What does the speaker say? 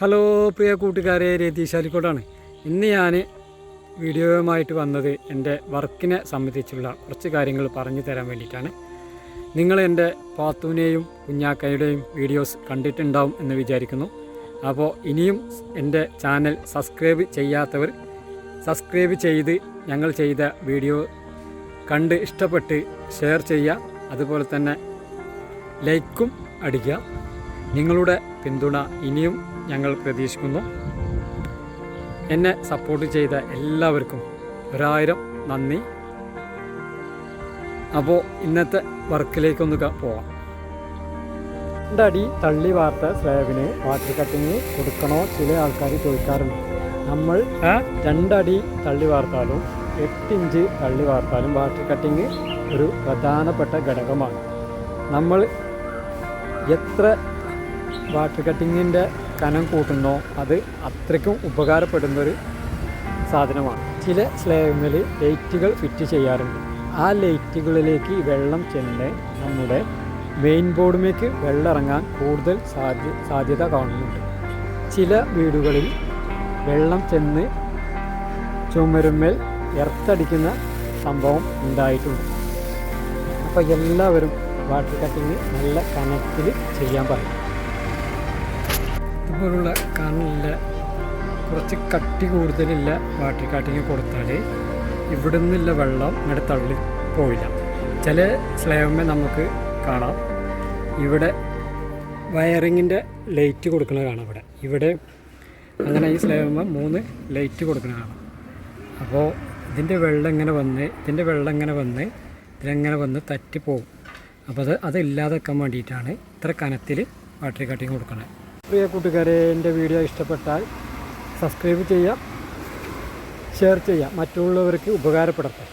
Hello പ്രിയ കൂട്ടുകാരെ രതീഷ് അലിക്കോടാണ് ഇന്ന് ഞാൻ വീഡിയോയുമായിട്ട് വന്നത് എന്റെ വർക്കിനെ സംബന്ധിച്ചുള്ള കുറച്ച് കാര്യങ്ങൾ പറഞ്ഞു തരാൻ വേണ്ടിയിട്ടാണ്. നിങ്ങൾ എന്റെ പാത്തുവിനെയും കുഞ്ഞാക്കയുടെയും വീഡിയോസ് കണ്ടിട്ടുണ്ടാവും എന്ന് വിചാരിക്കുന്നു. അപ്പോൾ ഇനിയും എന്റെ ചാനൽ സബ്സ്ക്രൈബ് ചെയ്യാത്തവർ സബ്സ്ക്രൈബ് ചെയ്ത് ഞങ്ങൾ ചെയ്ത വീഡിയോ കണ്ട് ഇഷ്ടപ്പെട്ട് ഷെയർ ചെയ്യുക. അതുപോലെ തന്നെ ലൈക്കും അടിക്കുക. നിങ്ങളുടെ പിന്തുണ ഇനിയും ഞങ്ങൾ പ്രതീക്ഷിക്കുന്നു. എന്നെ സപ്പോർട്ട് ചെയ്ത എല്ലാവർക്കും ഒരായിരം നന്ദി. അപ്പോൾ ഇന്നത്തെ വർക്കിലേക്കൊന്ന് പോവാം. രണ്ടടി തള്ളി വാർത്ത സ്ലാബിന് വാട്ടർ കട്ടിങ് കൊടുക്കണോ ചില ആൾക്കാർ ചോദിക്കാറുണ്ട്. നമ്മൾ രണ്ടടി തള്ളി വാർത്താലും എട്ട് ഇഞ്ച് തള്ളി വാർത്താലും വാട്ടർ കട്ടിങ് ഒരു പ്രധാനപ്പെട്ട ഘടകമാണ്. നമ്മൾ എത്ര വാട്ടർ കട്ടിങ്ങിന്റെ കനം കൂട്ടുന്നോ അത് അത്രയ്ക്കും ഉപകാരപ്പെടുന്നൊരു സാധനമാണ്. ചില സ്ലേവിൽ ലൈറ്റുകൾ ഫിറ്റ് ചെയ്യാറുണ്ട്. ആ ലൈറ്റുകളിലേക്ക് വെള്ളം ചെന്ന് നമ്മുടെ മെയിൻ ബോർഡിലേക്ക് വെള്ളം ഇറങ്ങാൻ കൂടുതൽ സാധ്യ സാധ്യത കാണുന്നുണ്ട്. ചില വീടുകളിൽ വെള്ളം ചെന്ന് ചുമരുമ്മേൽ എർത്തടിക്കുന്ന സംഭവം ഉണ്ടായിട്ടുണ്ട്. അപ്പോൾ എല്ലാവരും വാട്ടർ കട്ടിങ് നല്ല കനത്തിൽ ചെയ്യാൻ പറയും ഇതുപോലുള്ള കനലില്ല കുറച്ച് കട്ടി കൂടുതലുള്ള വാട്ടർ കട്ടിങ് കൊടുത്താൽ ഇവിടെ നിന്നുള്ള വെള്ളം ഇങ്ങനെ തള്ളി പോയില്ല ചില സ്ലേവമ്മ നമുക്ക് കാണാം. ഇവിടെ വയറിങ്ങിന്റെ ലൈറ്റ് കൊടുക്കുന്നത് കാണാം ഇവിടെ. ഇവിടെ അങ്ങനെ ഈ സ്ലേവമ്മ മൂന്ന് ലൈറ്റ് കൊടുക്കുന്നത് കാണാം. അപ്പോൾ ഇതിന്റെ വെള്ളം ഇങ്ങനെ വന്ന് ഇതിന്റെ വെള്ളം ഇങ്ങനെ വന്ന് ഇതിലെങ്ങനെ വന്ന് തറ്റിപ്പോവും. അപ്പോൾ അത് അതില്ലാതെക്കാൻ വേണ്ടിയിട്ടാണ് ഇത്ര കനത്തിൽ വാട്ടർ കട്ടിങ് കൊടുക്കുന്നത്. പ്രിയ കൂട്ടുകാരെ എന്റെ വീഡിയോ ഇഷ്ടപ്പെട്ടാൽ സബ്സ്ക്രൈബ് ചെയ്യാം ഷെയർ ചെയ്യാം മറ്റുള്ളവർക്ക് ഉപകാരപ്പെടട്ടെ.